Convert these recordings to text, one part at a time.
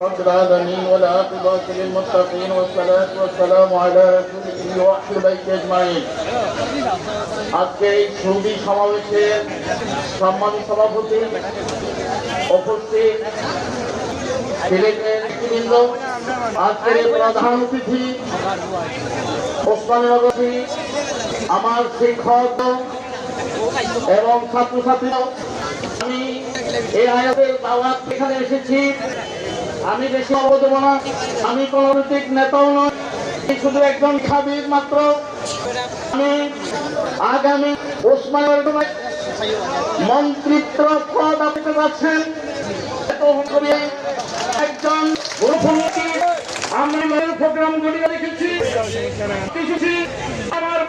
رب العالمين والعاقبة للمتقين والصلاة والسلام على رسوله وأهل بيت أجمعين আজকে এই সুবি সমাবেশের সম্মানিত সভাপতি উপস্থিত সিলেটের নেতৃবৃন্দ আজকের এই প্রধান অতিথি ওসমানগরী আমার শিক্ষক এবং ছাত্রছাত্রীরা আমি এই আয়াতের দাওয়াত এখানে এসেছি আমি বেশি অবগত না আমি রাজনৈতিক নেতাও নয় শুধু একজন খাবির মাত্র। আমি আগামী ওসমানের মন্ত্রিত্ব পদ আপনি পাচ্ছেন একজন আমি মেয়ের প্রোগ্রাম গুলি রেখেছি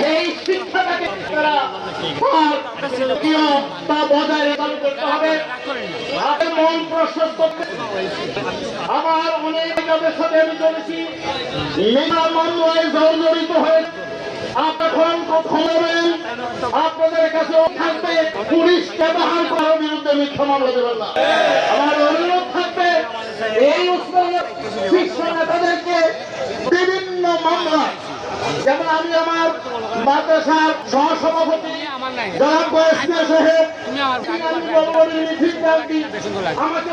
সেই শিক্ষাটাকে তারা তা বজায় রেখে করতে হবে। আপনার মন প্রশস্ত করতে আমার অনেক সাথে আমি চলেছি। মেঘা মামলায় জর্জরিত হয়ে কখন আপনাদের কাছে থাকবে পুলিশকে বাহার করার বিরুদ্ধে মিথ্যা মামলা দেবেন আমার অনুরোধ থাকবে, এই উসমানের শীর্ষ নেতাদেরকে বিভিন্ন মামলা যেমন আমি আমার মাদ্রাসার সহসভাপতি জনাব বয়সিয়া সাহেব আমাকে